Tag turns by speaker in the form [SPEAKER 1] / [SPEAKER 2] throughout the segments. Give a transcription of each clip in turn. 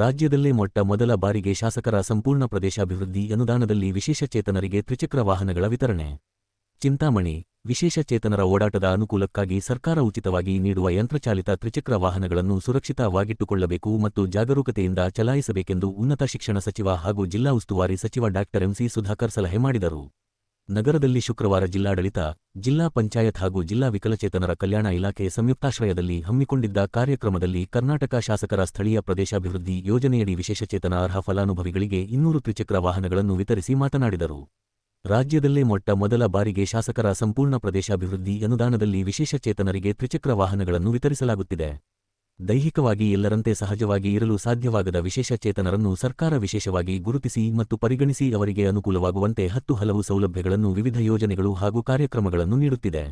[SPEAKER 1] ರಾಜ್ಯದಲ್ಲೇ ಮೊಟ್ಟ ಮೊದಲ ಬಾರಿಗೆ ಶಾಸಕರ ಸಂಪೂರ್ಣ ಪ್ರದೇಶಾಭಿವೃದ್ಧಿ ಅನುದಾನದಲ್ಲಿ ವಿಶೇಷಚೇತನರಿಗೆ ತ್ರಿಚಕ್ರ ವಾಹನಗಳ ವಿತರಣೆ ಚಿಂತಾಮಣಿ ವಿಶೇಷಚೇತನರ ಓಡಾಟದ ಅನುಕೂಲಕ್ಕಾಗಿ ಸರ್ಕಾರ ಉಚಿತವಾಗಿ ನೀಡುವ ಯಂತ್ರಚಾಲಿತ ತ್ರಿಚಕ್ರ ವಾಹನಗಳನ್ನು ಸುರಕ್ಷಿತವಾಗಿಟ್ಟುಕೊಳ್ಳಬೇಕು ಮತ್ತು ಜಾಗರೂಕತೆಯಿಂದ ಚಲಾಯಿಸಬೇಕೆಂದು ಉನ್ನತ ಶಿಕ್ಷಣ ಸಚಿವ ಹಾಗೂ ಜಿಲ್ಲಾ ಉಸ್ತುವಾರಿ ಸಚಿವ ಡಾ ಎಂಸಿ ಸುಧಾಕರ್ ಸಲಹೆ ಮಾಡಿದರು ನಗರದಲ್ಲಿ ಶುಕ್ರವಾರ ಜಿಲ್ಲಾಡಳಿತ ಜಿಲ್ಲಾ ಪಂಚಾಯತ್ ಹಾಗೂ ಜಿಲ್ಲಾ ವಿಕಲಚೇತನರ ಕಲ್ಯಾಣ ಇಲಾಖೆ ಸಂಯುಕ್ತಾಶ್ರಯದಲ್ಲಿ ಹಮ್ಮಿಕೊಂಡಿದ್ದ ಕಾರ್ಯಕ್ರಮದಲ್ಲಿ ಕರ್ನಾಟಕ ಶಾಸಕರ ಸ್ಥಳೀಯ ಪ್ರದೇಶಾಭಿವೃದ್ಧಿ ಯೋಜನೆಯಡಿ ವಿಶೇಷಚೇತನ ಅರ್ಹ ಫಲಾನುಭವಿಗಳಿಗೆ ಇನ್ನೂರು ತ್ರಿಚಕ್ರ ವಾಹನಗಳನ್ನು ವಿತರಿಸಿ ಮಾತನಾಡಿದರು ರಾಜ್ಯದಲ್ಲೇ ಮೊಟ್ಟ ಮೊದಲ ಬಾರಿಗೆ ಶಾಸಕರ ಸಂಪೂರ್ಣ ಪ್ರದೇಶಾಭಿವೃದ್ಧಿ ಅನುದಾನದಲ್ಲಿ ವಿಶೇಷಚೇತನರಿಗೆ ತ್ರಿಚಕ್ರ ವಾಹನಗಳನ್ನು ವಿತರಿಸಲಾಗುತ್ತಿದೆ ದೈಹಿಕವಾಗಿ ಎಲ್ಲರಂತೆ ಸಹಜವಾಗಿ ಇರಲು ಸಾಧ್ಯವಾಗದ ವಿಶೇಷಚೇತನರನ್ನು ಸರ್ಕಾರ ವಿಶೇಷವಾಗಿ ಗುರುತಿಸಿ ಮತ್ತು ಪರಿಗಣಿಸಿ ಅವರಿಗೆ ಅನುಕೂಲವಾಗುವಂತೆ ಹತ್ತು ಹಲವು ಸೌಲಭ್ಯಗಳನ್ನು ವಿವಿಧ ಯೋಜನೆಗಳು ಹಾಗೂ ಕಾರ್ಯಕ್ರಮಗಳನ್ನು ನೀಡುತ್ತಿದೆ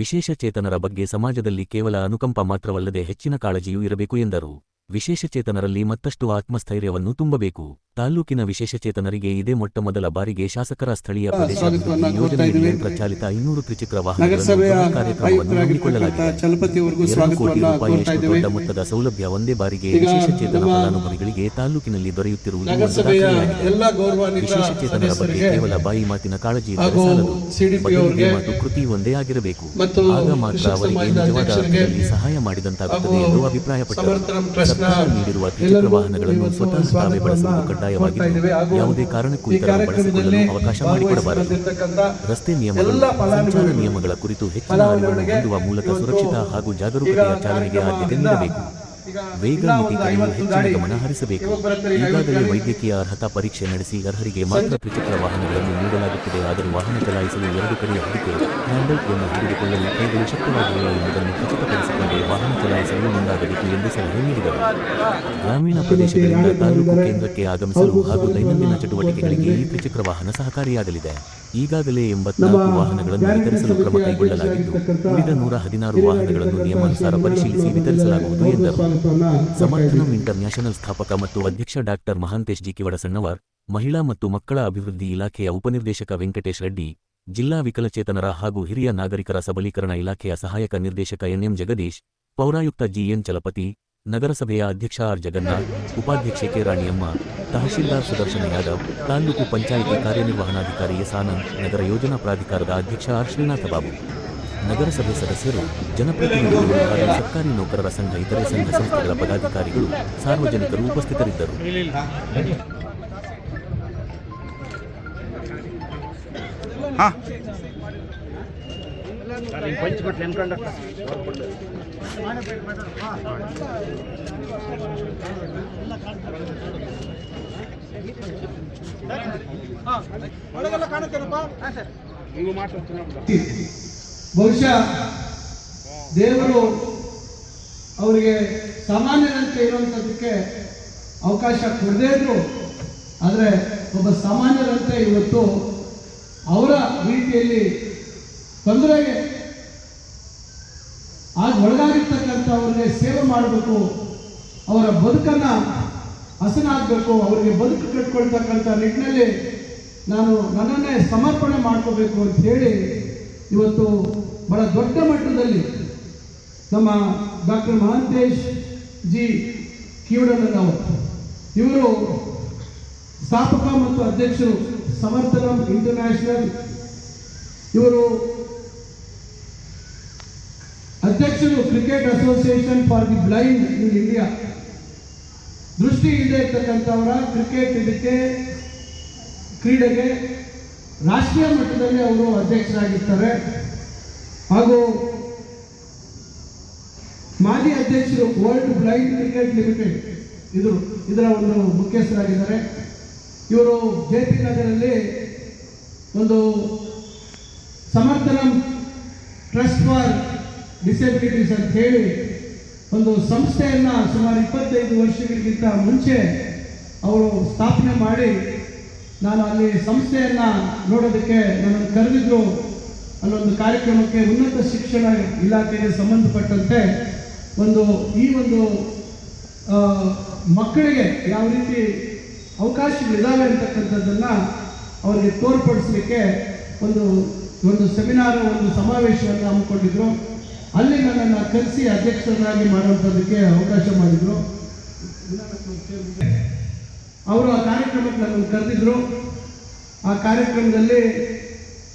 [SPEAKER 1] ವಿಶೇಷಚೇತನರ ಬಗ್ಗೆ ಸಮಾಜದಲ್ಲಿ ಕೇವಲ ಅನುಕಂಪ ಮಾತ್ರವಲ್ಲದೆ ಹೆಚ್ಚಿನ ಕಾಳಜಿಯೂ ಇರಬೇಕು ಎಂದರು ವಿಶೇಷಚೇತನರಲ್ಲಿ ಮತ್ತಷ್ಟು ಆತ್ಮಸ್ಥೈರ್ಯವನ್ನು ತುಂಬಬೇಕು ತಾಲೂಕಿನ ವಿಶೇಷಚೇತನರಿಗೆ ಇದೇ ಮೊಟ್ಟಮೊದಲ ಬಾರಿಗೆ ಶಾಸಕರ ಸ್ಥಳೀಯ ಪ್ರದೇಶ ಪ್ರಚಾಲಿತ ಇನ್ನೂರು ತ್ರಿಚಕ್ರ ವಾಹನ ಕಾರ್ಯಕ್ರಮವನ್ನು ದೊಡ್ಡ ಮೊತ್ತದ ಸೌಲಭ್ಯ ಒಂದೇ ಬಾರಿಗೆ ವಿಶೇಷಚೇತನ ಫಲಾನುಭವಿಗಳಿಗೆ ತಾಲೂಕಿನಲ್ಲಿ ದೊರೆಯುತ್ತಿರುವುದು
[SPEAKER 2] ವಿಶೇಷಚೇತನರ ಬಗ್ಗೆ ಕೇವಲ
[SPEAKER 1] ಬಾಯಿ ಮಾತಿನ ಕಾಳಜಿ ಮತ್ತು ಕೃತಿ ಒಂದೇ ಆಗಿರಬೇಕು ಆಗ ಮಾತ್ರ ಅವರಿಗೆ ನಿಜವಾದ ಅರ್ಥದಲ್ಲಿ ಸಹಾಯ ಮಾಡಿದಂತಾಗುತ್ತದೆ ಎಂದು ಅಭಿಪ್ರಾಯಪಟ್ಟರು ನೀಡಿರುವ ತ್ರಿಚಕ್ರ ವಾಹನಗಳನ್ನು ಸ್ವತಃ ಬಳಸಲು ಯಾವುದೇ ಕಾರಣಕ್ಕೂ ಇತರ ಬಳಸಿಕೊಳ್ಳಲು ಅವಕಾಶ ಮಾಡಿಕೊಡಬಾರದು ರಸ್ತೆ ನಿಯಮಗಳು ಸಂಚಾರ ನಿಯಮಗಳ ಕುರಿತು ಹೆಚ್ಚಿನ ಅರಿವನ್ನು ಹೊಂದುವ ಮೂಲಕ ಸುರಕ್ಷಿತ ಹಾಗೂ ಜಾಗರೂಕತೆಯ ಚಾಲನೆಗೆ ಆದ್ಯತೆ ನೀಡಬೇಕು ವೇಗ ನೀತಿಗಳನ್ನು ಹೆಚ್ಚಿನ ಗಮನ ಹರಿಸಬೇಕು ಈಗಾಗಲೇ ವೈದ್ಯಕೀಯ ಅರ್ಹತಾ ಪರೀಕ್ಷೆ ನಡೆಸಿ ಅರ್ಹರಿಗೆ ಮಾತ್ರ ತ್ರಿಚಕ್ರ ವಾಹನಗಳನ್ನು ನೀಡಲಾಗುತ್ತಿದೆ ಆದರೆ ವಾಹನ ಚಲಾಯಿಸಲು ಎರಡು ಕಡೆ ಹಿಡಿಕೆ ಹ್ಯಾಂಡಲ್ಗಳನ್ನು ಹಿಡಿದುಕೊಳ್ಳಲು ಕೈಗಳು ಶಕ್ತವಾಗಿವೆ ಎಂಬುದನ್ನು ಖಚಿತಪಡಿಸಿಕೊಂಡು ವಾಹನ ಚಲಾಯಿಸಲು ಮುಂದಾಗಬೇಕು ಎಂದು ಸಲಹೆ ನೀಡಿದರು ಗ್ರಾಮೀಣ ಪ್ರದೇಶಗಳಿಂದ ತಾಲೂಕು ಕೇಂದ್ರಕ್ಕೆ ಆಗಮಿಸಲು ಹಾಗೂ ದೈನಂದಿನ ಚಟುವಟಿಕೆಗಳಿಗೆ ಈ ತ್ರಿಚಕ್ರ ವಾಹನ ಸಹಕಾರಿಯಾಗಲಿದೆ ಈಗಾಗಲೇ ಎಂಬತ್ನಾಲ್ಕು ವಾಹನಗಳನ್ನು ವಿತರಿಸಲು ಕ್ರಮ ಕೈಗೊಳ್ಳಲಾಗಿದ್ದು ಉಳಿದ ನೂರ ಹದಿನಾರು ವಾಹನಗಳನ್ನು ನಿಯಮಾನುಸಾರ ಪರಿಶೀಲಿಸಿ ವಿತರಿಸಲಾಗುವುದು ಎಂದರು ಸಮರ್ಥನಂ ನ್ಯಾಷನಲ್ ಸ್ಥಾಪಕ ಮತ್ತು ಅಧ್ಯಕ್ಷ ಡಾಕ್ಟರ್ ಮಹಾಂತೇಶ್ ಜಿ ಕಿವಡಸಣ್ಣವರ್ ಮಹಿಳಾ ಮತ್ತು ಮಕ್ಕಳ ಅಭಿವೃದ್ಧಿ ಇಲಾಖೆಯ ಉಪನಿರ್ದೇಶಕ ವೆಂಕಟೇಶ್ ರೆಡ್ಡಿ ಜಿಲ್ಲಾ ವಿಕಲಚೇತನರ ಹಾಗೂ ಹಿರಿಯ ನಾಗರಿಕರ ಸಬಲೀಕರಣ ಇಲಾಖೆಯ ಸಹಾಯಕ ನಿರ್ದೇಶಕ ಎನ್ಎಂ ಜಗದೀಶ್ ಪೌರಾಯುಕ್ತ ಜಿಎನ್ ಚಲಪತಿ ನಗರಸಭೆಯ ಅಧ್ಯಕ್ಷ ಆರ್ ಜಗನ್ನಾಥ್ ಉಪಾಧ್ಯಕ್ಷೆ ಕೆ ರಾಣಿಯಮ್ಮ ತಹಶೀಲ್ದಾರ್ ಸುದರ್ಶನ ಯಾದವ್ ತಾಲೂಕು ಪಂಚಾಯಿತಿ ಕಾರ್ಯನಿರ್ವಹಣಾಧಿಕಾರಿ ಎಸ್ ಆನಂದ್ ನಗರ ಯೋಜನಾ ಪ್ರಾಧಿಕಾರದ ಅಧ್ಯಕ್ಷ ಆರ್ ಶ್ರೀನಾಥ ಬಾಬು ನಗರಸಭೆ ಸದಸ್ಯರು ಜನಪ್ರತಿನಿಧಿಗಳು ಹಾಗೂ ಸರ್ಕಾರಿ ನೌಕರರ ಸಂಘ ಇತರೆ ಸಂಘ ಸಂಸ್ಥೆಗಳ ಪದಾಧಿಕಾರಿಗಳು ಸಾರ್ವಜನಿಕರು ಉಪಸ್ಥಿತರಿದ್ದರು
[SPEAKER 2] ಬಹುಶಃ ದೇವರು ಅವರಿಗೆ ಸಾಮಾನ್ಯರಂತೆ ಇರುವಂಥದ್ದಕ್ಕೆ ಅವಕಾಶ ಕೊಡದೇ ಇದ್ರು ಆದರೆ ಒಬ್ಬ ಸಾಮಾನ್ಯರಂತೆ ಇವತ್ತು ಅವರ ರೀತಿಯಲ್ಲಿ ತೊಂದರೆಗೆ ಒಳಗಾಗಿರ್ತಕ್ಕಂಥವ್ರಿಗೆ ಸೇವೆ ಮಾಡಬೇಕು ಅವರ ಬದುಕನ್ನು ಹಸನಾಗಬೇಕು ಅವರಿಗೆ ಬದುಕು ಕಟ್ಕೊಳ್ತಕ್ಕಂಥ ನಿಟ್ಟಿನಲ್ಲಿ ನಾನು ನನ್ನನ್ನೇ ಸಮರ್ಪಣೆ ಮಾಡ್ಕೋಬೇಕು ಅಂತ ಹೇಳಿ ಇವತ್ತು ಬಹಳ ದೊಡ್ಡ ಮಟ್ಟದಲ್ಲಿ ನಮ್ಮ ಡಾಕ್ಟರ್ ಮಹಾಂತೇಶ್ ಜಿ ಕಿವಡನ್ನ ಇವರು ಸ್ಥಾಪಕ ಮತ್ತು ಅಧ್ಯಕ್ಷರು ಸಮರ್ಥನಂ ಇಂಟರ್ನ್ಯಾಷನಲ್ ಇವರು cricket association for the blind in India ದೃಷ್ಟಿ ಇಲ್ಲದೆ ಇರ್ತಕ್ಕಂಥವರ ಕ್ರಿಕೆಟ್ ಇದಕ್ಕೆ ಕ್ರೀಡೆಗೆ ರಾಷ್ಟ್ರೀಯ ಮಟ್ಟದಲ್ಲಿ ಅವರು ಅಧ್ಯಕ್ಷರಾಗಿರ್ತಾರೆ ಹಾಗೂ ಮಾಜಿ ಅಧ್ಯಕ್ಷರು ವರ್ಲ್ಡ್ ಬ್ಲೈಂಡ್ ಕ್ರಿಕೆಟ್ ಲಿಮಿಟೆಡ್ ಇದು ಇದರ ಒಂದು ಮುಖ್ಯಸ್ಥರಾಗಿದ್ದಾರೆ ಇವರು ಜೆ ಪಿ ನಗರಲ್ಲಿ ಒಂದು ಸಮರ್ಥನ ಟ್ರಸ್ಟ್ ಫಾರ್ ಡಿಸೆಬಿಲಿಟೀಸ್ ಅಂತ ಹೇಳಿ ಒಂದು ಸಂಸ್ಥೆಯನ್ನು ಸುಮಾರು ಇಪ್ಪತ್ತೈದು ವರ್ಷಗಳಿಗಿಂತ ಮುಂಚೆ ಅವರು ಸ್ಥಾಪನೆ ಮಾಡಿ ನಾನು ಅಲ್ಲಿ ಸಂಸ್ಥೆಯನ್ನು ನೋಡೋದಕ್ಕೆ ನನ್ನನ್ನು ಕರೆದಿದ್ದರು ಅಲ್ಲೊಂದು ಕಾರ್ಯಕ್ರಮಕ್ಕೆ ಉನ್ನತ ಶಿಕ್ಷಣ ಇಲಾಖೆಗೆ ಸಂಬಂಧಪಟ್ಟಂತೆ ಒಂದು ಈ ಒಂದು ಮಕ್ಕಳಿಗೆ ಯಾವ ರೀತಿ ಅವಕಾಶಗಳಿದ್ದಾವೆ ಅಂತಕ್ಕಂಥದ್ದನ್ನು ಅವರಿಗೆ ತೋರ್ಪಡಿಸಲಿಕ್ಕೆ ಒಂದು ಒಂದು ಸೆಮಿನಾರ್ ಒಂದು ಸಮಾವೇಶವನ್ನು ಹಮ್ಮಿಕೊಂಡಿದ್ದರು ಅಲ್ಲಿ ನನ್ನನ್ನು ಕರೆಸಿ ಅಧ್ಯಕ್ಷರನ್ನಾಗಿ ಮಾಡುವಂಥದ್ದಕ್ಕೆ ಅವಕಾಶ ಮಾಡಿದರು ಅವರು ಆ ಕಾರ್ಯಕ್ರಮಕ್ಕೆ ನನ್ನನ್ನು ಕರೆದಿದ್ರು ಆ ಕಾರ್ಯಕ್ರಮದಲ್ಲಿ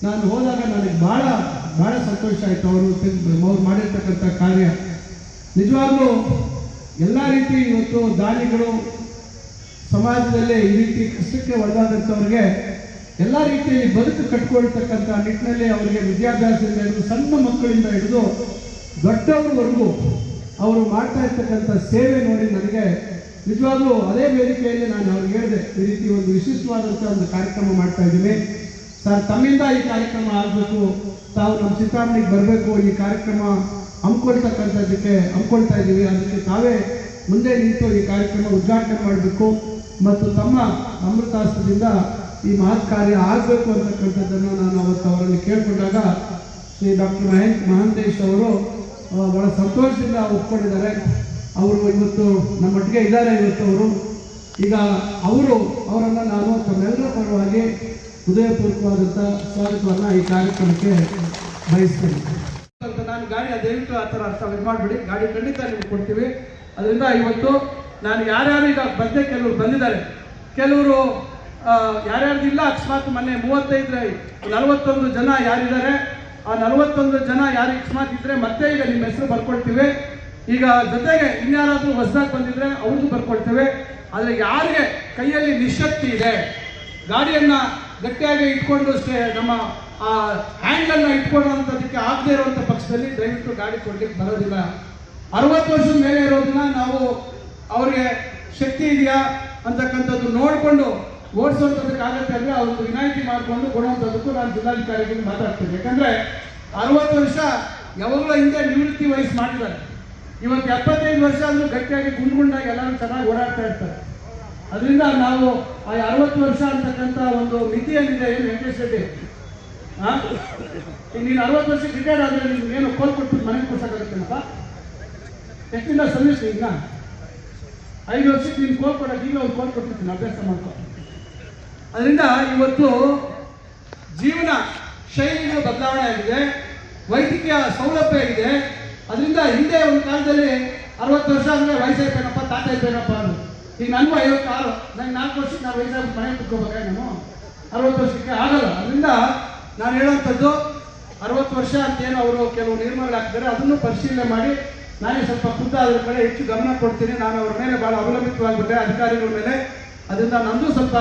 [SPEAKER 2] ನಾನು ಹೋದಾಗ ನನಗೆ ಭಾಳ ಭಾಳ ಸಂತೋಷ ಆಯಿತು ಅವರು ಅವ್ರು ಮಾಡಿರ್ತಕ್ಕಂಥ ಕಾರ್ಯ ನಿಜವಾಗ್ಲೂ ಎಲ್ಲ ರೀತಿ ಇವತ್ತು ದಾಳಿಗಳು ಸಮಾಜದಲ್ಲಿ ಈ ರೀತಿ ಕಷ್ಟಕ್ಕೆ ಒಳಗಾದಂಥವ್ರಿಗೆ ಎಲ್ಲ ರೀತಿಯಲ್ಲಿ ಬದುಕು ಕಟ್ಕೊಳ್ತಕ್ಕಂಥ ನಿಟ್ಟಿನಲ್ಲಿ ಅವರಿಗೆ ವಿದ್ಯಾಭ್ಯಾಸದಿಂದ ಹಿಡಿದು ಸಣ್ಣ ಮಕ್ಕಳಿಂದ ಹಿಡಿದು ದೊಡ್ಡವರವರೆಗೂ ಅವರು ಮಾಡ್ತಾ ಇರ್ತಕ್ಕಂಥ ಸೇವೆ ನೋಡಿ ನನಗೆ ನಿಜವಾಗ್ಲೂ ಅದೇ ವೇದಿಕೆಯಲ್ಲಿ ನಾನು ಅವ್ರಿಗೆ ಹೇಳಿದೆ ಈ ರೀತಿ ಒಂದು ವಿಶಿಷ್ಟವಾದಂಥ ಒಂದು ಕಾರ್ಯಕ್ರಮ ಮಾಡ್ತಾ ಇದ್ದೀನಿ ಸರ್ ತಮ್ಮಿಂದ ಈ ಕಾರ್ಯಕ್ರಮ ಆಗಬೇಕು ತಾವು ನಮ್ಮ ಚಿತ್ರಾಮಣಿಗೆ ಬರಬೇಕು ಈ ಕಾರ್ಯಕ್ರಮ ಹಮ್ಮಿಕೊಳ್ತಕ್ಕಂಥದ್ದಕ್ಕೆ ಹಮ್ಮಿಕೊಳ್ತಾ ಇದ್ದೀವಿ ಅದಕ್ಕೆ ತಾವೇ ಮುಂದೆ ನಿಂತು ಈ ಕಾರ್ಯಕ್ರಮ ಉದ್ಘಾಟನೆ ಮಾಡಬೇಕು ಮತ್ತು ತಮ್ಮ ಅಮೃತಾಸ್ತ್ರದಿಂದ ಈ ಮಹತ್ ಕಾರ್ಯ ಆಗಬೇಕು ಅಂತಕ್ಕಂಥದ್ದನ್ನು ನಾನು ಅವತ್ತು ಅವರಲ್ಲಿ ಕೇಳಿಕೊಂಡಾಗ ಶ್ರೀ ಡಾಕ್ಟರ್ ಮಹೇಂತ್ ಮಹಾಂತೇಶ್ ಅವರು ಬಹಳ ಸಂತೋಷದಿಂದ ಒಪ್ಕೊಂಡಿದ್ದಾರೆ ಅವರು ಇವತ್ತು ನಮ್ಮೊಟ್ಟಿಗೆ ಇದ್ದಾರೆ ಇವತ್ತು ಅವರು ಈಗ ಅವರು ಅವರನ್ನು ನಾನು ತಮ್ಮೆಲ್ಲರ ಪರವಾಗಿ ಹೃದಯಪೂರ್ವಕವಾದಂಥ ಸ್ವಾಗತವನ್ನು ಈ ಕಾರ್ಯಕ್ರಮಕ್ಕೆ ಬಯಸ್ತೇನೆ ನಾನು ಗಾಡಿ ದಯವಿಟ್ಟು ಆ ಥರ ಅರ್ಥ ಮಾಡಿಬಿಡಿ ಗಾಡಿ ಖಂಡಿತ ನಿಮ್ಗೆ ಕೊಡ್ತೀವಿ ಅದರಿಂದ ಇವತ್ತು ನಾನು ಯಾರ್ಯಾರು ಈಗ ಬಂದೆ ಕೆಲವರು ಬಂದಿದ್ದಾರೆ ಕೆಲವರು ಇಲ್ಲ ಅಕಸ್ಮಾತ್ ಮೊನ್ನೆ ಮೂವತ್ತೈದು ನಲವತ್ತೊಂದು ಜನ ಯಾರಿದ್ದಾರೆ ಆ ನಲವತ್ತೊಂದು ಜನ ಯಾರು ಇಕ್ಸ್ಮಾತ್ ಇದ್ರೆ ಮತ್ತೆ ಈಗ ನಿಮ್ಮ ಹೆಸರು ಬರ್ಕೊಳ್ತೀವಿ ಈಗ ಜೊತೆಗೆ ಇನ್ಯಾರಾದ್ರೂ ಹೊಸದಾಗಿ ಬಂದಿದ್ರೆ ಅವ್ರಿಗೂ ಬರ್ಕೊಳ್ತೇವೆ ಆದರೆ ಯಾರಿಗೆ ಕೈಯಲ್ಲಿ ನಿಶಕ್ತಿ ಇದೆ ಗಾಡಿಯನ್ನ ಗಟ್ಟಿಯಾಗಿ ಇಟ್ಕೊಂಡು ಅಷ್ಟೇ ನಮ್ಮ ಆ ಹ್ಯಾಂಡಲನ್ನು ಇಟ್ಕೊಳ್ಳೋವಂಥದಕ್ಕೆ ಆಗದೇ ಇರುವಂತ ಪಕ್ಷದಲ್ಲಿ ದಯವಿಟ್ಟು ಗಾಡಿ ಕೊಡ್ಲಿಕ್ಕೆ ಬರೋದಿಲ್ಲ ಅರವತ್ತು ವರ್ಷದ ಮೇಲೆ ಇರೋದನ್ನ ನಾವು ಅವ್ರಿಗೆ ಶಕ್ತಿ ಇದೆಯಾ ಅಂತಕ್ಕಂಥದ್ದು ನೋಡಿಕೊಂಡು ಓಡಿಸುವಂಥದ್ದಕ್ಕಾಗತ್ತೆ ಅಂದರೆ ಅವ್ರಿಗೆ ವಿನಾಯಿತಿ ಮಾಡಿಕೊಂಡು ಕೊಡುವಂಥದ್ದಕ್ಕೂ ನಾನು ಜಿಲ್ಲಾಧಿಕಾರಿಗಳಿಗೆ ಮಾತಾಡ್ತೀನಿ ಯಾಕಂದರೆ ಅರವತ್ತು ವರ್ಷ ಯಾವಾಗಲೂ ಹಿಂದೆ ನಿವೃತ್ತಿ ವಯಸ್ಸು ಮಾಡಿದ್ದಾರೆ ಇವತ್ತು ಎಪ್ಪತ್ತೈದು ವರ್ಷ ಅಂದ್ರೂ ಗಟ್ಟಿಯಾಗಿ ಗುಂಡ್ಗುಂಡಾಗಿ ಎಲ್ಲರೂ ಚೆನ್ನಾಗಿ ಓಡಾಡ್ತಾ ಇರ್ತಾರೆ ಅದರಿಂದ ನಾವು ಆ ಅರವತ್ತು ವರ್ಷ ಅಂತಕ್ಕಂಥ ಒಂದು ಮಿತಿ ಏನಿದೆ ಏನು ವೆಂಕಟೇಶ್ ರೆಡ್ಡಿ ಹಾಂ ನೀನು ಅರವತ್ತು ವರ್ಷ ರಿಟೈರ್ ಆದರೆ ನಿಮ್ಗೆ ಏನು ಕೋಲ್ ಕೊಟ್ಬಿಟ್ಟು ಮನೆಗೆ ಕೊಡ್ಸೋಕ್ಕಾಗುತ್ತೇನಪ್ಪ ಎಷ್ಟಿಂದ ಸರ್ವಿಸ್ ಈಗ ಐದು ವರ್ಷಕ್ಕೆ ನೀನು ಕೋಲ್ ಕೊಡೋಕೆ ಈಗ ಒಂದು ಕೋಲ್ ಕೊಟ್ಟಿರ್ತೀನಿ ಅಭ್ಯಾಸ ಮಾಡ್ಕೊ ಅದರಿಂದ ಇವತ್ತು ಜೀವನ ಶೈಲಿಯು ಬದಲಾವಣೆ ಆಗಿದೆ ವೈದ್ಯಕೀಯ ಸೌಲಭ್ಯ ಇದೆ ಅದರಿಂದ ಹಿಂದೆ ಒಂದು ಕಾಲದಲ್ಲಿ ಅರವತ್ತು ವರ್ಷ ಅಂದರೆ ವಯಸ್ಸಾಯ್ತೇನಪ್ಪ ತಾತ ಇದ್ದೇನಪ್ಪ ಅದು ಈಗ ನನಗೂ ಆರು ನನಗೆ ನಾಲ್ಕು ವರ್ಷಕ್ಕೆ ನಾವು ವಯಸ್ಸಾಗಿ ಮನೆ ಕುತ್ಕೋಬೇಕಾ ನಾನು ಅರವತ್ತು ವರ್ಷಕ್ಕೆ ಆಗಲ್ಲ ಅದರಿಂದ ನಾನು ಹೇಳುವಂಥದ್ದು ಅರವತ್ತು ವರ್ಷ ಅಂತೇನು ಅವರು ಕೆಲವು ನಿರ್ಮಾಣ ಹಾಕ್ತಾರೆ ಅದನ್ನು ಪರಿಶೀಲನೆ ಮಾಡಿ ನಾನೇ ಸ್ವಲ್ಪ ಖುದ್ದ ಅದ್ರ ಮೇಲೆ ಹೆಚ್ಚು ಗಮನ ಕೊಡ್ತೀನಿ ನಾನು ಅವ್ರ ಮೇಲೆ ಭಾಳ ಅವಲಂಬಿತವಾಗಿಬಿಟ್ಟೆ ಅಧಿಕಾರಿಗಳ ಮೇಲೆ ಅದರಿಂದ ನಂದು ಸ್ವಲ್ಪ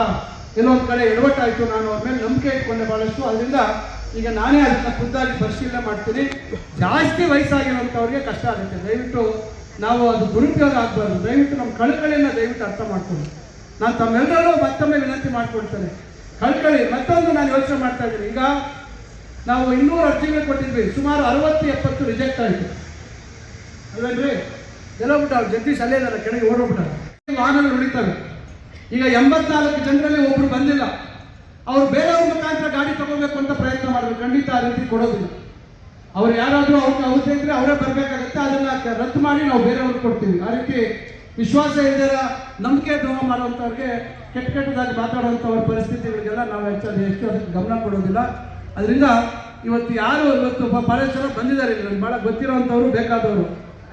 [SPEAKER 2] ಇನ್ನೊಂದು ಒಂದು ಕಡೆ ಎಡವಟ್ಟಾಯಿತು ನಾನು ಅವ್ರ ಮೇಲೆ ನಂಬಿಕೆ ಇಟ್ಕೊಂಡೆ ಭಾಳಷ್ಟು ಅದರಿಂದ ಈಗ ನಾನೇ ಅದನ್ನ ಖುದ್ದಾಗಿ ಪರಿಶೀಲನೆ ಮಾಡ್ತೀನಿ ಜಾಸ್ತಿ ವಯಸ್ಸಾಗಿರುವಂಥವ್ರಿಗೆ ಕಷ್ಟ ಆಗುತ್ತೆ ದಯವಿಟ್ಟು ನಾವು ಅದು ದುರುಪಯೋಗ ಆಗ್ಬಾರ್ದು ದಯವಿಟ್ಟು ನಮ್ಮ ಕಳ್ಕಳಿಯನ್ನು ದಯವಿಟ್ಟು ಅರ್ಥ ಮಾಡ್ಕೊಳ್ಳಿ ನಾನು ತಮ್ಮೆಲ್ಲರೂ ಮತ್ತೊಮ್ಮೆ ವಿನಂತಿ ಮಾಡ್ಕೊಳ್ತೇನೆ ಕಳ್ಕಳಿ ಮತ್ತೊಂದು ನಾನು ಯೋಚನೆ ಮಾಡ್ತಾ ಇದ್ದೀನಿ ಈಗ ನಾವು ಇನ್ನೂರು ಅರ್ಜಿಗಳು ಕೊಟ್ಟಿದ್ವಿ ಸುಮಾರು ಅರವತ್ತು ಎಪ್ಪತ್ತು ರಿಜೆಕ್ಟ್ ಆಯಿತು ಅಲ್ವೇನ್ರಿ ಎಲ್ಲೋಗ್ಬಿಟ್ಟು ಅವ್ರು ಜಗದೀಶ್ ಅಲ್ಲೇ ಇದ್ದಾರೆ ಕೆಳಗೆ ಓಡೋಗ್ಬಿಟ್ಟಾರೆ ವಾಹನಗಳು ಉಳಿತಾವೆ ಈಗ ಎಂಬತ್ನಾಲ್ಕು ಜನರಲ್ಲಿ ಒಬ್ರು ಬಂದಿಲ್ಲ ಅವ್ರು ಬೇರೆಯವ್ರ ಮುಖಾಂತರ ಗಾಡಿ ತಗೋಬೇಕು ಅಂತ ಪ್ರಯತ್ನ ಮಾಡಬೇಕು ಖಂಡಿತ ಆ ರೀತಿ ಕೊಡೋದಿಲ್ಲ ಅವ್ರು ಯಾರಾದರೂ ಅವ್ರಿಗೆ ಅವಧಿ ಇದ್ರೆ ಅವರೇ ಬರಬೇಕಾಗುತ್ತೆ ಅದನ್ನ ರದ್ದು ಮಾಡಿ ನಾವು ಬೇರೆಯವ್ರಿಗೆ ಕೊಡ್ತೀವಿ ಆ ರೀತಿ ವಿಶ್ವಾಸ ಇಲ್ಲದ ನಂಬಿಕೆ ದ್ರೋಹ ಮಾಡುವಂಥವ್ರಿಗೆ ಕೆಟ್ಟ ಕೆಟ್ಟದಾಗಿ ಮಾತಾಡುವಂಥವ್ರ ಪರಿಸ್ಥಿತಿಗಳಿಗೆಲ್ಲ ನಾವು ಹೆಚ್ಚಾಗಿ ಹೆಚ್ಚು ಗಮನ ಕೊಡೋದಿಲ್ಲ ಅದರಿಂದ ಇವತ್ತು ಯಾರು ಇವತ್ತು ಪರೇಶ್ವರ ಬಂದಿದ್ದಾರೆ ಇಲ್ಲಿ ಭಾಳ ಗೊತ್ತಿರೋವಂಥವ್ರು ಬೇಕಾದವರು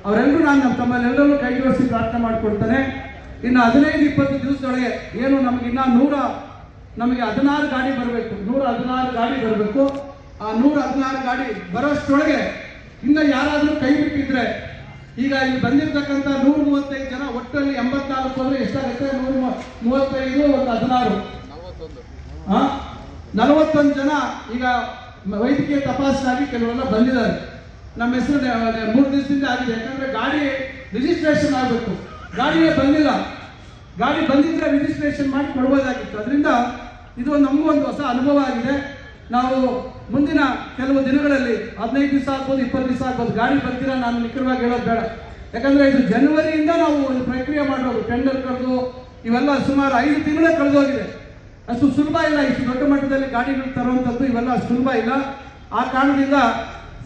[SPEAKER 2] ಅವರೆಲ್ಲರೂ ನಾನು ನಮ್ಮ ತಮ್ಮಲ್ಲೆಲ್ಲರೂ ಕೈ ಜೋಡಿಸಿ ಪ್ರಾರ್ಥನೆ ಮಾಡಿಕೊಡ್ತಾನೆ ಇನ್ನು ಹದಿನೈದು ಇಪ್ಪತ್ತು ದಿವಸದೊಳಗೆ ಏನು ನಮಗೆ ಇನ್ನ ನೂರ ನಮಗೆ ಹದಿನಾರು ಗಾಡಿ ಬರಬೇಕು ನೂರ ಹದಿನಾರು ಗಾಡಿ ಬರಬೇಕು ಆ ನೂರ ಹದಿನಾರು ಗಾಡಿ ಬರೋಷ್ಟೊಳಗೆ ಇನ್ನು ಯಾರಾದರೂ ಕೈ ಬಿಟ್ಟಿದ್ರೆ ಈಗ ಇಲ್ಲಿ ಬಂದಿರತಕ್ಕಂಥ ನೂರ ಮೂವತ್ತೈದು ಜನ ಒಟ್ಟಲ್ಲಿ ಎಂಬತ್ನಾಲ್ಕು ಹೋದ್ರೆ ಎಷ್ಟಾಗುತ್ತೆ ನೂರ ಮೂವತ್ತೈದು ಒಂದು ಹದಿನಾರು ಹಾ ನಲವತ್ತೊಂದು ಜನ ಈಗ ವೈದ್ಯಕೀಯ ತಪಾಸಣೆಗಾಗಿ ಕೆಲವೆಲ್ಲ ಬಂದಿದ್ದಾರೆ ನಮ್ಮ ಹೆಸರು ಮೂರು ದಿವಸದಿಂದ ಆಗಿದೆ ಯಾಕಂದ್ರೆ ಗಾಡಿ ರಿಜಿಸ್ಟ್ರೇಷನ್ ಆಗಬೇಕು ಗಾಡಿಯೇ ಬಂದಿಲ್ಲ ಗಾಡಿ ಬಂದಿದ್ರೆ ರಿಜಿಸ್ಟ್ರೇಷನ್ ಮಾಡಿ ಕೊಡ್ಬೋದಾಗಿತ್ತು ಅದರಿಂದ ಇದು ನಮಗೂ ಒಂದು ಹೊಸ ಅನುಭವ ಆಗಿದೆ ನಾವು ಮುಂದಿನ ಕೆಲವು ದಿನಗಳಲ್ಲಿ ಹದಿನೈದು ದಿವಸ ಆಗ್ಬೋದು ಇಪ್ಪತ್ತು ದಿವಸ ಆಗ್ಬೋದು ಗಾಡಿ ಬರ್ತೀರಾ ನಾನು ನಿಖರವಾಗಿ ಹೇಳೋದು ಬೇಡ ಯಾಕಂದರೆ ಇದು ಜನವರಿಯಿಂದ ನಾವು ಒಂದು ಪ್ರಕ್ರಿಯೆ ಮಾಡೋದು ಟೆಂಡರ್ ಕಳೆದು ಇವೆಲ್ಲ ಸುಮಾರು ಐದು ತಿಂಗಳೇ ಕಳೆದೋಗಿದೆ ಅಷ್ಟು ಸುಲಭ ಇಲ್ಲ ಇಷ್ಟು ದೊಡ್ಡ ಮಟ್ಟದಲ್ಲಿ ಗಾಡಿಗಳು ತರುವಂಥದ್ದು ಇವೆಲ್ಲ ಸುಲಭ ಇಲ್ಲ ಆ ಕಾರಣದಿಂದ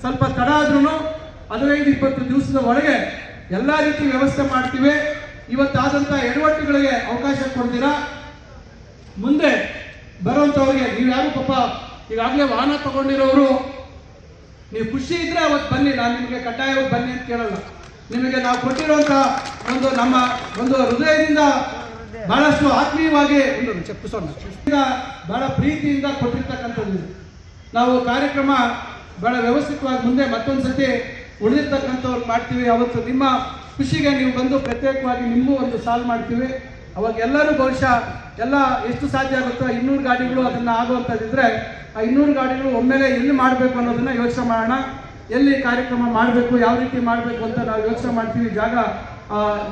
[SPEAKER 2] ಸ್ವಲ್ಪ ತಡ ಆದ್ರೂ ಹದಿನೈದು ಇಪ್ಪತ್ತು ದಿವಸದ ಒಳಗೆ ಎಲ್ಲ ರೀತಿ ವ್ಯವಸ್ಥೆ ಮಾಡ್ತೀವಿ ಇವತ್ತಾದಂತ ಎಡವಟ್ಟುಗಳಿಗೆ ಅವಕಾಶ ಕೊಡ್ತೀರಾ ಮುಂದೆ ಬರುವಂತವ್ರಿಗೆ ನೀವು ಯಾರು ಪಾಪ ಈಗಾಗಲೇ ವಾಹನ ತಗೊಂಡಿರೋರು ನೀವು ಖುಷಿ ಇದ್ರೆ ಅವತ್ತು ಬನ್ನಿ ನಾನು ನಿಮಗೆ ಕಡ್ಡಾಯವಾಗಿ ಬನ್ನಿ ಅಂತ ಕೇಳಲ್ಲ ನಿಮಗೆ ನಾವು ಕೊಟ್ಟಿರುವಂತ ಒಂದು ನಮ್ಮ ಒಂದು ಹೃದಯದಿಂದ ಬಹಳಷ್ಟು ಆತ್ಮೀಯವಾಗಿ ಬಹಳ ಪ್ರೀತಿಯಿಂದ ಕೊಟ್ಟಿರ್ತಕ್ಕಂಥದ್ದು ನಾವು ಕಾರ್ಯಕ್ರಮ ಬಹಳ ವ್ಯವಸ್ಥಿತವಾಗಿ ಮುಂದೆ ಮತ್ತೊಂದು ಸತಿ ಉಳಿದಿರ್ತಕ್ಕಂಥವ್ರು ಮಾಡ್ತೀವಿ ಅವತ್ತು ನಿಮ್ಮ ಖುಷಿಗೆ ನೀವು ಬಂದು ಪ್ರತ್ಯೇಕವಾಗಿ ನಿಮ್ಮ ಒಂದು ಸಾಲ್ವ್ ಮಾಡ್ತೀವಿ ಅವಾಗ ಎಲ್ಲರೂ ಬಹುಶಃ ಎಲ್ಲ ಎಷ್ಟು ಸಾಧ್ಯ ಆಗುತ್ತೋ ಇನ್ನೂರು ಗಾಡಿಗಳು ಅದನ್ನು ಆಗುವಂಥದ್ದಿದ್ರೆ ಆ ಇನ್ನೂರು ಗಾಡಿಗಳು ಒಮ್ಮೆಲೆ ಎಲ್ಲಿ ಮಾಡಬೇಕು ಅನ್ನೋದನ್ನು ಯೋಚನೆ ಮಾಡೋಣ ಎಲ್ಲಿ ಕಾರ್ಯಕ್ರಮ ಮಾಡಬೇಕು ಯಾವ ರೀತಿ ಮಾಡಬೇಕು ಅಂತ ನಾವು ಯೋಚನೆ ಮಾಡ್ತೀವಿ ಜಾಗ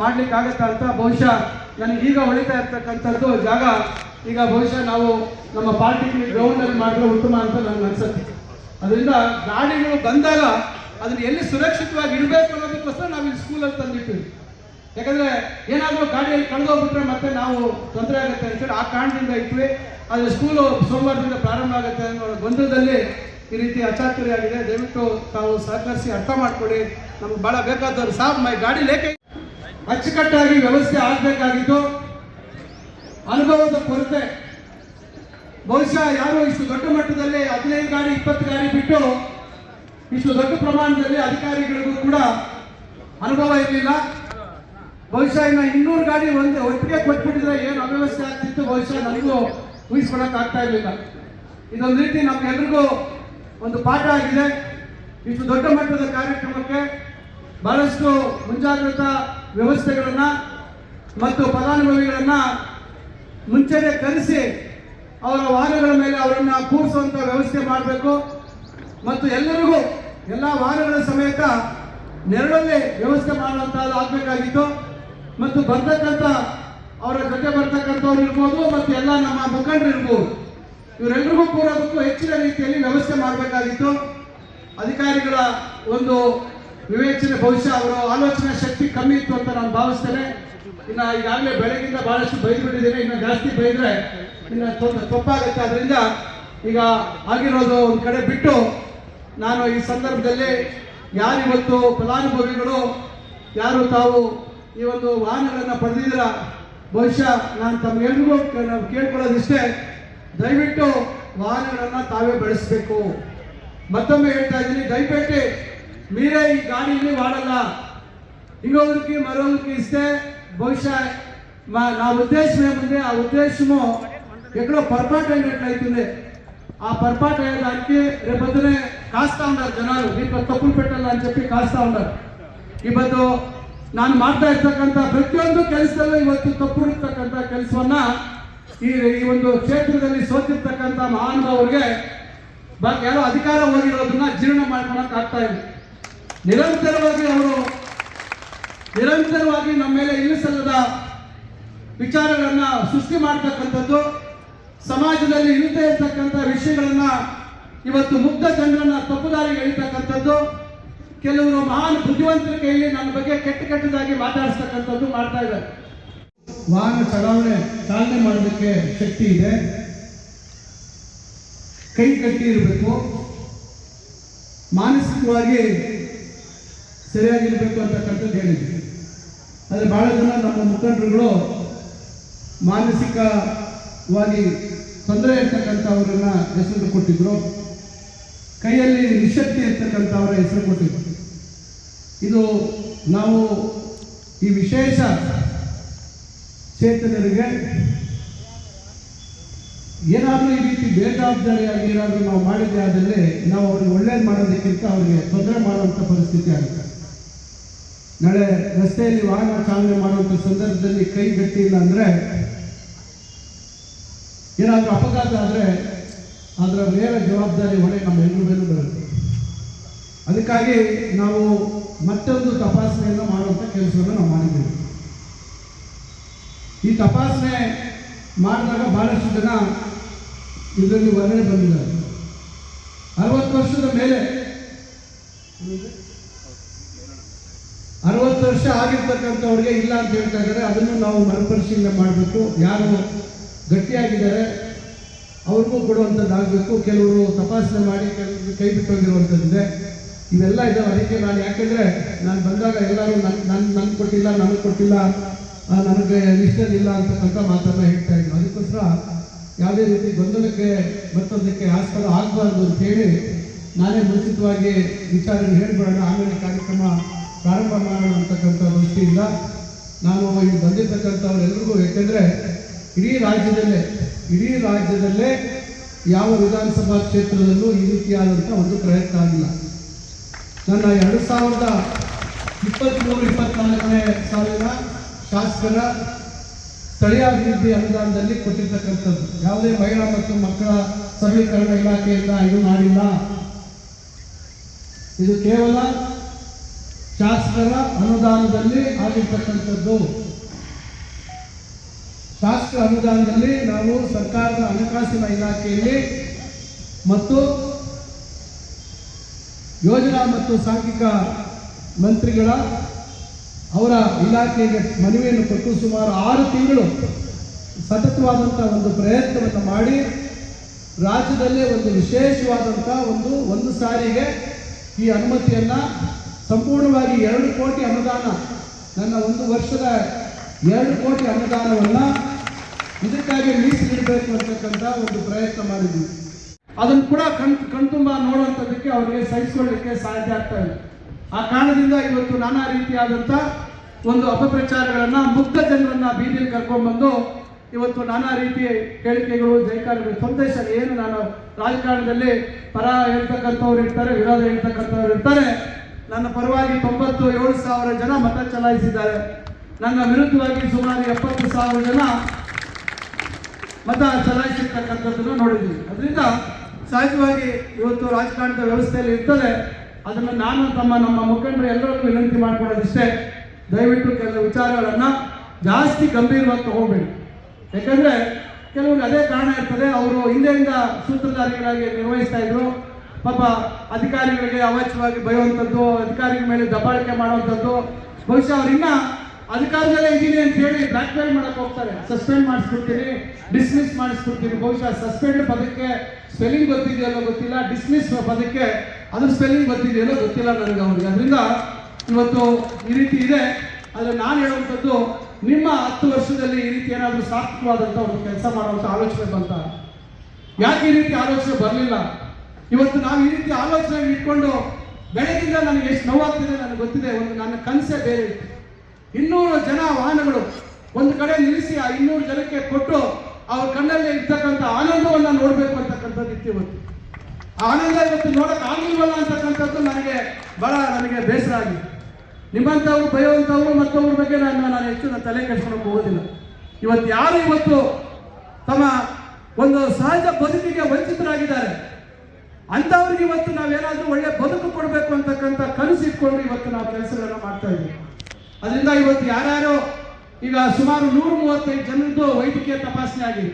[SPEAKER 2] ಮಾಡ್ಲಿಕ್ಕೆ ಅಂತ ಬಹುಶಃ ನನಗೀಗ ಹೊಳಿತಾ ಇರ್ತಕ್ಕಂಥದ್ದು ಜಾಗ ಈಗ ಬಹುಶಃ ನಾವು ನಮ್ಮ ಪಾರ್ಟಿ ಗ್ರೌಂಡಲ್ಲಿ ಮಾಡಿದ್ರೆ ಉತ್ತಮ ಅಂತ ನನಗೆ ಅನ್ಸುತ್ತೆ ಅದರಿಂದ ಗಾಡಿಗಳು ಬಂದಾಗ ಅದನ್ನ ಎಲ್ಲಿ ಸುರಕ್ಷಿತವಾಗಿ ಇಡಬೇಕು ಅನ್ನೋದಕ್ಕೋಸ್ಕರ ನಾವು ಇಲ್ಲಿ ಸ್ಕೂಲಲ್ಲಿ ತಂದಿಟ್ಟಿವಿ ಯಾಕಂದ್ರೆ ಏನಾದರೂ ಗಾಡಿಯಲ್ಲಿ ಕಳೆದೋಗ್ಬಿಟ್ರೆ ಮತ್ತೆ ನಾವು ತೊಂದರೆ ಆಗುತ್ತೆ ಅಂತೇಳಿ ಆ ಕಾರಣದಿಂದ ಇಟ್ವಿ ಆದರೆ ಸ್ಕೂಲು ಸೋಮವಾರದಿಂದ ಪ್ರಾರಂಭ ಆಗುತ್ತೆ ಅನ್ನೋ ಗೊಂದಲದಲ್ಲಿ ಈ ರೀತಿ ಅಚಾತುರಿ ಆಗಿದೆ ದಯವಿಟ್ಟು ತಾವು ಸಹಕರಿಸಿ ಅರ್ಥ ಮಾಡ್ಕೊಳ್ಳಿ ನಮ್ಗೆ ಭಾಳ ಬೇಕಾದವ್ರು ಸಾಬ್ ಮೈ ಗಾಡಿ ಲೇಖೆ ಅಚ್ಚುಕಟ್ಟಾಗಿ ವ್ಯವಸ್ಥೆ ಆಗಬೇಕಾಗಿತ್ತು ಅನುಭವದ ಕೊರತೆ ಬಹುಶಃ ಯಾರು ಇಷ್ಟು ದೊಡ್ಡ ಮಟ್ಟದಲ್ಲಿ ಹದಿನೈದು ಗಾಡಿ ಇಪ್ಪತ್ತು ಗಾಡಿ ಬಿಟ್ಟು ಇಷ್ಟು ದೊಡ್ಡ ಪ್ರಮಾಣದಲ್ಲಿ ಅಧಿಕಾರಿಗಳಿಗೂ ಕೂಡ ಅನುಭವ ಇರಲಿಲ್ಲ ಬಹುಶಃ ಇನ್ನ ಇನ್ನೂರು ಗಾಡಿ ಒಂದು ಒಟ್ಟಿಗೆ ಕೊಟ್ಬಿಟ್ಟಿದ್ರೆ ಏನು ಅವ್ಯವಸ್ಥೆ ಆಗ್ತಿತ್ತು ಬಹುಶಃ ನನಗೂ ಊಹಿಸ್ಕೊಳಕ್ ಆಗ್ತಾ ಇರಲಿಲ್ಲ ಇದೊಂದು ರೀತಿ ನಮ್ಗೆಲ್ರಿಗೂ ಒಂದು ಪಾಠ ಆಗಿದೆ ಇಷ್ಟು ದೊಡ್ಡ ಮಟ್ಟದ ಕಾರ್ಯಕ್ರಮಕ್ಕೆ ಬಹಳಷ್ಟು ಮುಂಜಾಗ್ರತಾ ವ್ಯವಸ್ಥೆಗಳನ್ನ ಮತ್ತು ಫಲಾನುಭವಿಗಳನ್ನ ಮುಂಚೆನೆ ಕರೆಸಿ ಅವರ ವಾಹನಗಳ ಮೇಲೆ ಅವರನ್ನ ಕೂರಿಸುವಂತ ವ್ಯವಸ್ಥೆ ಮಾಡಬೇಕು ಮತ್ತು ಎಲ್ಲರಿಗೂ ಎಲ್ಲ ವಾಹನಗಳ ಸಮೇತ ನೆರಳಲ್ಲೇ ವ್ಯವಸ್ಥೆ ಮಾಡುವಂತಹ ಆಗಬೇಕಾಗಿತ್ತು ಮತ್ತು ಬರ್ತಕ್ಕಂತ ಅವರ ಜೊತೆ ಬರ್ತಕ್ಕಂಥವ್ರು ಇರ್ಬೋದು ಮತ್ತು ಎಲ್ಲ ನಮ್ಮ ಮುಖಂಡರು ಇರ್ಬೋದು ಇವರೆಲ್ಲರಿಗೂ ಕೂರೋದಕ್ಕೂ ಹೆಚ್ಚಿನ ರೀತಿಯಲ್ಲಿ ವ್ಯವಸ್ಥೆ ಮಾಡಬೇಕಾಗಿತ್ತು ಅಧಿಕಾರಿಗಳ ಒಂದು ವಿವೇಚನೆ ಬಹುಶಃ ಅವರ ಆಲೋಚನೆ ಶಕ್ತಿ ಕಮ್ಮಿ ಇತ್ತು ಅಂತ ನಾನು ಭಾವಿಸ್ತೇನೆ ಇನ್ನು ಈಗಾಗಲೇ ಬೆಳಗಿಂದ ಬಹಳಷ್ಟು ಬೈದು ಬಿಟ್ಟಿದ್ದೇನೆ ಇನ್ನು ಜಾಸ್ತಿ ಬೈದ್ರೆ ಇನ್ನು ತಪ್ಪಾಗುತ್ತೆ ಅದರಿಂದ ಈಗ ಆಗಿರೋದು ಒಂದು ಕಡೆ ಬಿಟ್ಟು ನಾನು ಈ ಸಂದರ್ಭದಲ್ಲಿ ಯಾರಿವತ್ತು ಫಲಾನುಭವಿಗಳು ಯಾರು ತಾವು ಈ ಒಂದು ವಾಹನಗಳನ್ನು ಪಡೆದಿದ್ದೀರ ಬಹುಶಃ ನಾನು ತಮಗೆಲ್ರಿಗೂ ಕೇಳ್ಕೊಳ್ಳೋದಿಷ್ಟೇ ದಯವಿಟ್ಟು ವಾಹನಗಳನ್ನು ತಾವೇ ಬಳಸಬೇಕು ಮತ್ತೊಮ್ಮೆ ಹೇಳ್ತಾ ಇದ್ದೀನಿ ದಯಪಟ್ಟು మీరే ಈ గాడీని వాడాల ఇంకొకరికి మరొకరికి ಇಷ್ಟೇ ಬಹುಶಃ మా ಉದ್ದೇಶ ఉద్దేశం ಆ ఆ ఉద్దేశము ఎక్కడో ಆ ಪರ್ಪಾಟ ಎಲ್ಲ ಹಾಕಿ ರೇ రేపొద్దునే కాస్తా ఉన్నారు జనాలు దీంట్లో తప్పులు పెట్టాలని చెప్పి కాస్తా ఉన్నారు ಇವತ್ತು ನಾನು ಮಾಡ್ತಾ ಇರ್ತಕ್ಕಂಥ ಪ್ರತಿಯೊಂದು ಕೆಲಸದಲ್ಲೂ ಇವತ್ತು ತಪ್ಪು ಇರ್ತಕ್ಕಂಥ ಕೆಲಸವನ್ನ ಈ ಈ ಒಂದು ಕ್ಷೇತ್ರದಲ್ಲಿ ಸೋತಿರ್ತಕ್ಕಂಥ ಮಹಾನುಭಾವರಿಗೆ ಯಾರೋ ಅಧಿಕಾರ ಹೋಗಿರೋದನ್ನ ಜೀರ್ಣ ಮಾಡ್ಕೊಳಕ್ ಆಗ್ತಾ ಇದೆ ನಿರಂತರವಾಗಿ ಅವರು ನಿರಂತರವಾಗಿ ನಮ್ಮ ಮೇಲೆ ಇಲ್ಲಿಸಲ್ಲದ ವಿಚಾರಗಳನ್ನ ಸೃಷ್ಟಿ ಮಾಡ್ತಕ್ಕಂಥದ್ದು ಸಮಾಜದಲ್ಲಿ ಇಲ್ಲದೆ ಇರ್ತಕ್ಕಂಥ ವಿಷಯಗಳನ್ನ ಇವತ್ತು ಮುಗ್ಧ ಜನರನ್ನ ದಾರಿ ಎಳಿತಕ್ಕಂಥದ್ದು ಕೆಲವರು ಮಹಾನ್ ಬುದ್ಧಿವಂತರ ಕೈಯಲ್ಲಿ ನನ್ನ ಬಗ್ಗೆ ಕೆಟ್ಟ ಕೆಟ್ಟದಾಗಿ ಮಾತಾಡಿಸ್ತಕ್ಕಂಥದ್ದು ಮಾಡ್ತಾ ಇದ್ದಾರೆ ವಾಹನ ಚಲಾವಣೆ ಚಾಲನೆ ಮಾಡೋದಕ್ಕೆ ಶಕ್ತಿ ಇದೆ ಕೈ ಕಟ್ಟಿ ಇರಬೇಕು ಮಾನಸಿಕವಾಗಿ ಸರಿಯಾಗಿರಬೇಕು ಅಂತಕ್ಕಂಥದ್ದು ಹೇಳಿದ್ವಿ ಆದರೆ ಭಾಳ ಜನ ನಮ್ಮ ಮುಖಂಡರುಗಳು ಮಾನಸಿಕವಾಗಿ ತೊಂದರೆ ಇರ್ತಕ್ಕಂಥವ್ರನ್ನ ಹೆಸರು ಕೊಟ್ಟಿದ್ರು ಕೈಯಲ್ಲಿ ನಿಶಕ್ತಿ ಇರ್ತಕ್ಕಂಥ ಅವರ ಹೆಸರು ಕೊಟ್ಟಿದ್ದು ಇದು ನಾವು ಈ ವಿಶೇಷ ಚೇತನರಿಗೆ ಏನಾದರೂ ಈ ರೀತಿ ಬೇಜವಾಬ್ದಾರಿಯಾಗಿ ಏನಾದರೂ ನಾವು ಮಾಡಿದ್ದೆ ಆದಲ್ಲಿ ನಾವು ಅವ್ರಿಗೆ ಒಳ್ಳೇದು ಮಾಡೋದಕ್ಕಿಂತ ಅವರಿಗೆ ತೊಂದರೆ ಮಾಡುವಂಥ ಪರಿಸ್ಥಿತಿ ಆಗುತ್ತೆ ನಾಳೆ ರಸ್ತೆಯಲ್ಲಿ ವಾಹನ ಚಾಲನೆ ಮಾಡುವಂಥ ಸಂದರ್ಭದಲ್ಲಿ ಕೈ ಗಟ್ಟಿ ಅಂದರೆ ಏನಾದರೂ ಅಪಘಾತ ಆದರೆ ಅದರ ನೇರ ಜವಾಬ್ದಾರಿ ಹೊಣೆ ನಮ್ಮೆಲ್ಲರ ಮೇಲೂ ಬರುತ್ತೆ ಅದಕ್ಕಾಗಿ ನಾವು ಮತ್ತೊಂದು ತಪಾಸಣೆಯನ್ನು ಮಾಡುವಂಥ ಕೆಲಸವನ್ನು ನಾವು ಮಾಡಿದ್ದೇವೆ ಈ ತಪಾಸಣೆ ಮಾಡಿದಾಗ ಬಹಳಷ್ಟು ಜನ ಇದರಲ್ಲಿ ಹೊರಗಡೆ ಬಂದಿದ್ದಾರೆ ಅರವತ್ತು ವರ್ಷದ ಮೇಲೆ ಅರವತ್ತು ವರ್ಷ ಆಗಿರ್ತಕ್ಕಂಥವ್ರಿಗೆ ಇಲ್ಲ ಅಂತ ಹೇಳ್ತಾ ಇದ್ದಾರೆ ಅದನ್ನು ನಾವು ಮರುಪರಿಶೀಲನೆ ಮಾಡಬೇಕು ಯಾರು ಗಟ್ಟಿಯಾಗಿದ್ದಾರೆ ಅವ್ರಿಗೂ ಕೊಡುವಂಥದ್ದಾಗಬೇಕು ಕೆಲವರು ತಪಾಸಣೆ ಮಾಡಿ ಕೆಲವರು ಕೈ ಬಿಟ್ಟು ಇವೆಲ್ಲ ಇದಾವೆ ಅದಕ್ಕೆ ನಾನು ಯಾಕೆಂದರೆ ನಾನು ಬಂದಾಗ ಎಲ್ಲರೂ ನನ್ನ ನನ್ನ ನನಗೆ ಕೊಟ್ಟಿಲ್ಲ ನನಗೆ ಕೊಟ್ಟಿಲ್ಲ ನನಗೆ ಇಷ್ಟದಿಲ್ಲ ಅಂತಕ್ಕಂಥ ಮಾತನ್ನು ಹೇಳ್ತಾ ಇದ್ರು ಅದಕ್ಕೋಸ್ಕರ ಯಾವುದೇ ರೀತಿ ಗೊಂದಲಕ್ಕೆ ಮತ್ತೊಂದಕ್ಕೆ ಆಸ್ಪದ ಆಗಬಾರ್ದು ಅಂತ ಹೇಳಿ ನಾನೇ ಮುಂಚಿತವಾಗಿ ವಿಚಾರಣೆ ಹೇಳ್ಬಿಡೋಣ ಆಮೇಲೆ ಕಾರ್ಯಕ್ರಮ ಪ್ರಾರಂಭ ಮಾಡೋಣ ಅಂತಕ್ಕಂಥ ದೃಷ್ಟಿಯಿಂದ ನಾನು ಇಲ್ಲಿ ಎಲ್ರಿಗೂ ಯಾಕೆಂದರೆ ಇಡೀ ರಾಜ್ಯದಲ್ಲೇ ಇಡೀ ರಾಜ್ಯದಲ್ಲೇ ಯಾವ ವಿಧಾನಸಭಾ ಕ್ಷೇತ್ರದಲ್ಲೂ ಈ ರೀತಿಯಾದಂಥ ಒಂದು ಪ್ರಯತ್ನ ಆಗಿಲ್ಲ ನನ್ನ ಎರಡು ಸಾವಿರದ ಇಪ್ಪತ್ತ್ಮೂರು ಇಪ್ಪತ್ನಾಲ್ಕನೇ ಸಾಲಿನ ಶಾಸಕರ ಸ್ಥಳೀಯ ಅಭಿವೃದ್ಧಿ ಅನುದಾನದಲ್ಲಿ ಕೊಟ್ಟಿರ್ತಕ್ಕಂಥದ್ದು ಯಾವುದೇ ಮಹಿಳಾ ಮತ್ತು ಮಕ್ಕಳ ಸಬಲೀಕರಣ ಇಲಾಖೆಯಿಂದ ಇದು ಮಾಡಿಲ್ಲ ಇದು ಕೇವಲ ಶಾಸಕರ ಅನುದಾನದಲ್ಲಿ ಆಗಿರ್ತಕ್ಕಂಥದ್ದು ಶಾಸಕ ಅನುದಾನದಲ್ಲಿ ನಾವು ಸರ್ಕಾರದ ಹಣಕಾಸಿನ ಇಲಾಖೆಯಲ್ಲಿ ಮತ್ತು ಯೋಜನಾ ಮತ್ತು ಸಾಂಖ್ಯಿಕ ಮಂತ್ರಿಗಳ ಅವರ ಇಲಾಖೆಗೆ ಮನವಿಯನ್ನು ಕೊಟ್ಟು ಸುಮಾರು ಆರು ತಿಂಗಳು ಸತತವಾದಂಥ ಒಂದು ಪ್ರಯತ್ನವನ್ನು ಮಾಡಿ ರಾಜ್ಯದಲ್ಲೇ ಒಂದು ವಿಶೇಷವಾದಂಥ ಒಂದು ಒಂದು ಸಾರಿಗೆ ಈ ಅನುಮತಿಯನ್ನು ಸಂಪೂರ್ಣವಾಗಿ ಎರಡು ಕೋಟಿ ಅನುದಾನ ನನ್ನ ಒಂದು ವರ್ಷದ ಎರಡು ಕೋಟಿ ಅನುದಾನವನ್ನು ಇದಕ್ಕಾಗಿ ಮೀಸಲಿಡಬೇಕು ಅಂತಕ್ಕಂಥ ಒಂದು ಪ್ರಯತ್ನ ಮಾಡಿದ್ವಿ ಅದನ್ನು ಕೂಡ ಕಣ್ ಕಣ್ತುಂಬ ನೋಡುವಂಥದ್ದಕ್ಕೆ ಅವರಿಗೆ ಸಹಿಸಿಕೊಳ್ಳಲಿಕ್ಕೆ ಸಾಧ್ಯ ಆಗ್ತಾ ಇದೆ ಆ ಕಾರಣದಿಂದ ಇವತ್ತು ನಾನಾ ರೀತಿಯಾದಂಥ ಒಂದು ಅಪಪ್ರಚಾರಗಳನ್ನು ಮುಗ್ಧ ಜನರನ್ನು ಬೀದಿಯಲ್ಲಿ ಬಂದು ಇವತ್ತು ನಾನಾ ರೀತಿ ಹೇಳಿಕೆಗಳು ಜೈಕಾರಗಳು ಸಂದೇಶ ಏನು ನಾನು ರಾಜಕಾರಣದಲ್ಲಿ ಪರ ಹೇಳ್ತಕ್ಕಂಥವ್ರು ಇರ್ತಾರೆ ವಿರೋಧ ಹೇಳ್ತಕ್ಕಂಥವ್ರು ಇರ್ತಾರೆ ನನ್ನ ಪರವಾಗಿ ತೊಂಬತ್ತು ಏಳು ಸಾವಿರ ಜನ ಮತ ಚಲಾಯಿಸಿದ್ದಾರೆ ನನ್ನ ವಿರುದ್ಧವಾಗಿ ಸುಮಾರು ಎಪ್ಪತ್ತು ಸಾವಿರ ಜನ ಮತ ಚಲಾಯಿಸಿರ್ತಕ್ಕಂಥದ್ದನ್ನು ನೋಡಿದ್ದೀವಿ ಅದರಿಂದ ಸಹಜವಾಗಿ ಇವತ್ತು ರಾಜಕಾರಣದ ವ್ಯವಸ್ಥೆಯಲ್ಲಿ ಇರ್ತದೆ ಅದನ್ನು ನಾನು ತಮ್ಮ ನಮ್ಮ ಮುಖಂಡರು ಎಲ್ಲರಿಗೂ ವಿನಂತಿ ಮಾಡ್ಕೊಳ್ಳೋದಿಷ್ಟೇ ದಯವಿಟ್ಟು ಕೆಲವು ವಿಚಾರಗಳನ್ನು ಜಾಸ್ತಿ ಗಂಭೀರವಾಗಿ ತಗೋಬೇಡಿ ಯಾಕಂದರೆ ಕೆಲವರಿಗೆ ಅದೇ ಕಾರಣ ಇರ್ತದೆ ಅವರು ಹಿಂದೆಯಿಂದ ಸೂತ್ರಧಾರಿಗಳಾಗಿ ನಿರ್ವಹಿಸ್ತಾ ಇದ್ರು ಪಾಪ ಅಧಿಕಾರಿಗಳಿಗೆ ಅವಾಚ್ಯವಾಗಿ ಬಯೋವಂಥದ್ದು ಅಧಿಕಾರಿಗಳ ಮೇಲೆ ದಬ್ಬಾಳಿಕೆ ಮಾಡುವಂಥದ್ದು ಬಹುಶಃ ಅವರಿನ್ನ ಅಧಿಕಾರದಲ್ಲೇ ಇದ್ದೀನಿ ಅಂತ ಹೇಳಿ ಬ್ಲಾಕ್ ಮೇಲ್ ಮಾಡಕ್ ಹೋಗ್ತಾರೆ ಸಸ್ಪೆಂಡ್ ಮಾಡಿಸ್ಬಿಡ್ತೀನಿ ಡಿಸ್ಮಿಸ್ ಮಾಡಿಸ್ಬಿಡ್ತೀನಿ ಬಹುಶಃ ಸಸ್ಪೆಂಡ್ ಪದಕ್ಕೆ ಸ್ಪೆಲ್ಲಿಂಗ್ ಗೊತ್ತಿದೆಯಲ್ಲೋ ಗೊತ್ತಿಲ್ಲ ಡಿಸ್ಮಿಸ್ ಪದಕ್ಕೆ ಅದ್ರ ಸ್ಪೆಲ್ಲಿಂಗ್ ಗೊತ್ತಿದೆಯಲ್ಲೋ ಗೊತ್ತಿಲ್ಲ ನನಗೆ ಅವ್ರಿಗೆ ಅದರಿಂದ ಇವತ್ತು ಈ ರೀತಿ ಇದೆ ಆದರೆ ನಾನು ಹೇಳುವಂಥದ್ದು ನಿಮ್ಮ ಹತ್ತು ವರ್ಷದಲ್ಲಿ ಈ ರೀತಿ ಏನಾದರೂ ಸಾರ್ಥಕವಾದಂತ ಒಂದು ಕೆಲಸ ಮಾಡುವಂತ ಆಲೋಚನೆ ಬಂತ ಯಾಕೆ ಈ ರೀತಿ ಆಲೋಚನೆ ಬರಲಿಲ್ಲ ಇವತ್ತು ನಾವು ಈ ರೀತಿ ಆಲೋಚನೆ ಇಟ್ಕೊಂಡು ಬೆಳಗಿಂದ ನನಗೆ ಎಷ್ಟು ನೋವಾಗ್ತಿದೆ ನನಗೆ ಗೊತ್ತಿದೆ ಒಂದು ನನ್ನ ಕನಸೇ ಬೇರೆ ಇತ್ತು ಇನ್ನೂರು ಜನ ವಾಹನಗಳು ಒಂದು ಕಡೆ ನಿಲ್ಲಿಸಿ ಆ ಇನ್ನೂರು ಜನಕ್ಕೆ ಕೊಟ್ಟು ಅವ್ರ ಕಣ್ಣಲ್ಲಿ ಇರ್ತಕ್ಕಂಥ ಆನಂದವನ್ನ ನೋಡಬೇಕು ಅಂತಕ್ಕಂಥದ್ದು ಇವತ್ತು ಆ ಆನಂದ ಇವತ್ತು ನೋಡಕ್ ಆಗಿಲ್ವಲ್ಲ ಅಂತಕ್ಕಂಥದ್ದು ನನಗೆ ಬಹಳ ನನಗೆ ಬೇಸರ ಆಗಿದೆ ನಿಮ್ಮಂಥವ್ರು ಭಯವಂತವ್ರು ಮತ್ತೊಬ್ಬರ ಬಗ್ಗೆ ನಾನು ನಾನು ಹೆಚ್ಚು ನಾನು ತಲೆ ಕೆಡ್ಸ್ಕೊಳಕ್ ಹೋಗೋದಿಲ್ಲ ಇವತ್ತು ಯಾರು ಇವತ್ತು ತಮ್ಮ ಒಂದು ಸಹಜ ಬದುಕಿಗೆ ವಂಚಿತರಾಗಿದ್ದಾರೆ ಅಂತವ್ರಿಗೆ ಇವತ್ತು ನಾವೇನಾದ್ರೂ ಒಳ್ಳೆ ಬದುಕು ಕೊಡಬೇಕು ಅಂತಕ್ಕಂಥ ಕನಸು ಇಟ್ಕೊಂಡು ಇವತ್ತು ನಾವು ಕೆಲಸಗಳನ್ನ ಮಾಡ್ತಾ ಇದ್ದೀವಿ ಅದರಿಂದ ಇವತ್ತು ಯಾರ್ಯಾರೋ ಈಗ ಸುಮಾರು ನೂರ ಮೂವತ್ತೈದು ಜನರದ್ದು ವೈದ್ಯಕೀಯ ತಪಾಸಣೆ ಆಗಿದೆ